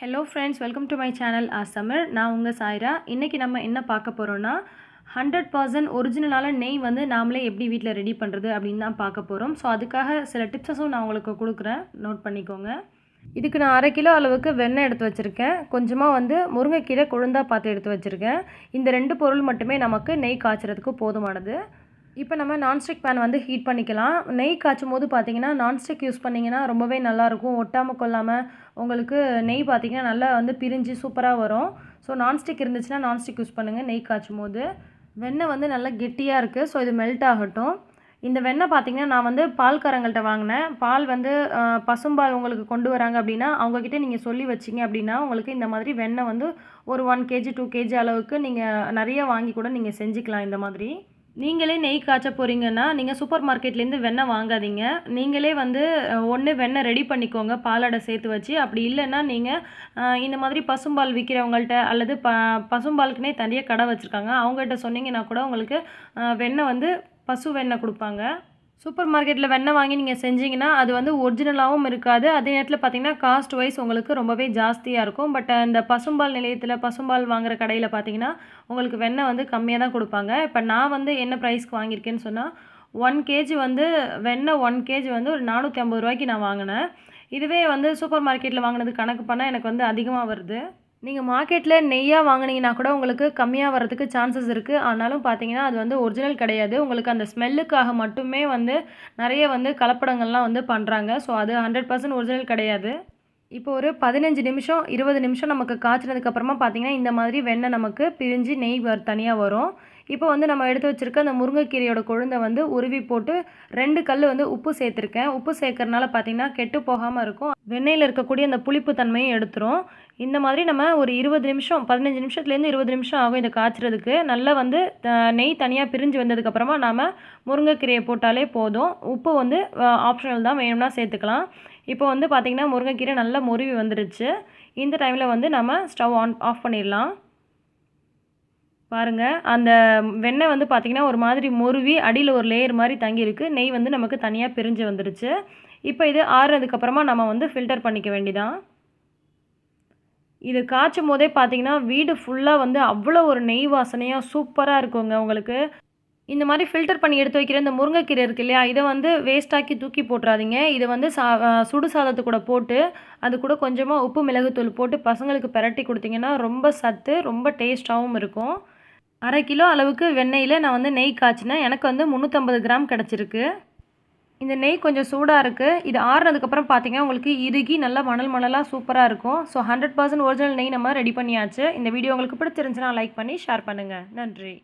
Hello friends welcome to my channel ஆசமர் நான் உங்கள் சாய்ரா. இன்றைக்கி நம்ம என்ன பார்க்க போகிறோன்னா ஹண்ட்ரட் பர்சன்ட் ஒரிஜினலான நெய் வந்து நாமளே எப்படி வீட்டில் ரெடி பண்ணுறது அப்படின்னு தான் பார்க்க போகிறோம் ஸோ அதுக்காக சில டிப்ஸஸும் நான் உங்களுக்கு கொடுக்குறேன். நோட் பண்ணிக்கோங்க. இதுக்கு நான் அரை கிலோ அளவுக்கு வெண்ணெய் எடுத்து வச்சுருக்கேன். கொஞ்சமாக வந்து முருங்கைக்கீரை கொழுந்தா பார்த்து எடுத்து வச்சுருக்கேன். இந்த ரெண்டு பொருள் மட்டுமே நமக்கு நெய் காய்ச்சறதுக்கு போதுமானது. இப்போ நம்ம நான்ஸ்டிக் பேன் வந்து ஹீட் பண்ணிக்கலாம். நெய் காய்ச்சும் போது பார்த்தீங்கன்னா நான்ஸ்டிக் யூஸ் பண்ணிங்கன்னா ரொம்பவே நல்லாயிருக்கும். ஒட்டாமல் கொள்ளாமல் உங்களுக்கு நெய் பார்த்தீங்கன்னா நல்லா வந்து பிரிஞ்சு சூப்பராக வரும். ஸோ நான்ஸ்டிக் இருந்துச்சுன்னா நான்ஸ்டிக் யூஸ் பண்ணுங்கள் நெய் காய்ச்சும் போது வெண்ணெய் வந்து நல்லா கெட்டியாக இருக்குது ஸோ இது மெல்ட் ஆகட்டும். இந்த வெண்ணெய் பார்த்தீங்கன்னா நான் வந்து பால்காரங்கள்ட்ட வாங்கினேன். பால் வந்து பசும்பால் உங்களுக்கு கொண்டு வராங்க அப்படின்னா அவங்கக்கிட்ட நீங்கள் சொல்லி வச்சிங்க அப்படின்னா உங்களுக்கு இந்த மாதிரி வெண்ணெய் வந்து ஒரு ஒன் கேஜி டூ கேஜி அளவுக்கு நீங்கள் நிறைய வாங்கி கூட நீங்கள் செஞ்சுக்கலாம் இந்த மாதிரி. நீங்களே நெய் காய்ச்ச போகிறீங்கன்னா நீங்கள் சூப்பர் மார்க்கெட்லேருந்து வெண்ணெய் வாங்காதீங்க. நீங்களே வந்து ஒன்று வெண்ணெய் ரெடி பண்ணிக்கோங்க பாலாடை சேர்த்து வச்சு. அப்படி இல்லைன்னா நீங்கள் இந்த மாதிரி பசும்பால் விற்கிறவங்கள்ட்ட அல்லது ப பசும்பாலுக்குனே தனியாக கடை வச்சுருக்காங்க. அவங்ககிட்ட சொன்னீங்கன்னா கூட உங்களுக்கு வெண்ணெய் வந்து பசு வெண்ணெய் கொடுப்பாங்க. சூப்பர் மார்க்கெட்டில் வெண்ணெய் வாங்கி நீங்கள் செஞ்சிங்கன்னா அது வந்து ஒரிஜினலாகவும் இருக்காது. அதே நேரத்தில் பார்த்தீங்கன்னா காஸ்ட் வைஸ் உங்களுக்கு ரொம்பவே ஜாஸ்தியாக இருக்கும். பட் இந்த பசும்பால் நிலையத்தில் பசும்பால் வாங்குகிற கடையில் பார்த்தீங்கன்னா உங்களுக்கு வெண்ணெய் வந்து கம்மியாக தான் கொடுப்பாங்க. இப்போ நான் வந்து என்ன ப்ரைஸ்க்கு வாங்கியிருக்கேன்னு சொன்னால் ஒன் கேஜி வந்து வெண்ணெய் ஒன் கேஜி வந்து ஒரு நானூற்றி ஐம்பது ரூபாய்க்கு நான் வாங்கினேன். இதுவே வந்து சூப்பர் மார்க்கெட்டில் வாங்கினது கணக்கு பண்ணால் எனக்கு வந்து அதிகமாக வருது. நீங்கள் மார்க்கெட்டில் நெய்யாக வாங்குனீங்கன்னா கூட உங்களுக்கு கம்மியாக வரதுக்கு சான்சஸ் இருக்குது ஆனாலும் பார்த்தீங்கன்னா அது வந்து ஒரிஜினல் கிடையாது. உங்களுக்கு அந்த ஸ்மெல்லுக்காக மட்டுமே வந்து நிறைய வந்து கலப்படங்கள்லாம் வந்து பண்ணுறாங்க ஸோ அது ஹண்ட்ரட் பர்சன்ட் ஒரிஜினல் கிடையாது. இப்போ ஒரு பதினஞ்சு நிமிஷம் இருபது நிமிஷம் நமக்கு காய்ச்சினதுக்கப்புறமா பார்த்தீங்கன்னா இந்த மாதிரி வெண்ணெய் நமக்கு பிரிஞ்சு நெய் தனியாக வரும். இப்போ வந்து நம்ம எடுத்து வச்சுருக்க அந்த முருங்கைக்கீரையோட கொழுந்தை வந்து உருவி போட்டு ரெண்டு கல் வந்து உப்பு சேர்த்துருக்கேன். உப்பு சேர்க்கறனால பார்த்தீங்கன்னா கெட்டு போகாமல் இருக்கும். வெண்ணெயில் இருக்கக்கூடிய அந்த புளிப்பு தன்மையும் எடுத்துரும். இந்த மாதிரி நம்ம ஒரு இருபது நிமிஷம் பதினஞ்சு நிமிஷத்துலேருந்து இருபது நிமிஷம் ஆகும் இதை காய்ச்சறதுக்கு. நல்லா வந்து த- நெய் தனியாக பிரிஞ்சு வந்ததுக்கப்புறமா நாம் முருங்கைக்கீரையை போட்டாலே போதும். உப்பு வந்து ஆப்ஷனல் தான் வேணும்னா சேர்த்துக்கலாம். இப்போ வந்து பார்த்திங்கன்னா முருங்கைக்கீரை நல்லா முருவி வந்துடுச்சு இந்த டைமில் வந்து நம்ம ஸ்டவ் ஆன் ஆஃப் பண்ணிடலாம். பாருங்கள் அந்த வெண்ணெய் வந்து பார்த்திங்கன்னா ஒரு மாதிரி முருவி அடியில் ஒரு லேயர் மாதிரி தங்கியிருக்கு. நெய் வந்து நமக்கு தனியாக பிரிஞ்சு வந்துடுச்சு இப்போ இது ஆறுனதுக்கப்புறமா நம்ம வந்து ஃபில்டர் பண்ணிக்க வேண்டிதான். இது காய்ச்சும் போதே பார்த்தீங்கன்னா வீடு ஃபுல்லாக வந்து அவ்வளோ ஒரு நெய் வாசனையாக சூப்பராக இருக்குங்க உங்களுக்கு. இந்த மாதிரி ஃபில்டர் பண்ணி எடுத்து வைக்கிற இந்த முருங்கைக்கீரை இருக்கு இல்லையா இதை வந்து வேஸ்ட்டாக்கி தூக்கி போட்டுறாதீங்க. இதை வந்து சா சுடு சாதத்து கூட போட்டு அது கூட கொஞ்சமாக உப்பு மிளகுத்தூள் போட்டு பசங்களுக்கு பிரட்டி கொடுத்தீங்கன்னா ரொம்ப சத்து ரொம்ப டேஸ்ட்டாகவும் இருக்கும். அரை கிலோ அளவுக்கு வெண்ணெயில் நான் வந்து நெய் காய்ச்சினேன். எனக்கு வந்து முந்நூற்றம்பது கிராம் கிடச்சிருக்கு. இந்த நெய் கொஞ்சம் சூடாக இருக்குது இது ஆறுனதுக்கப்புறம் பார்த்தீங்கன்னா உங்களுக்கு இறுகி நல்லா மணல் மணலாக சூப்பராக இருக்கும். ஸோ ஹண்ட்ரட் பர்சன்ட் ஒரிஜினல் நெய் நம்ம ரெடி பண்ணியாச்சு. இந்த வீடியோ உங்களுக்கு பிடிச்சிருந்துச்சுன்னா லைக் பண்ணி ஷேர் பண்ணுங்கள் நன்றி.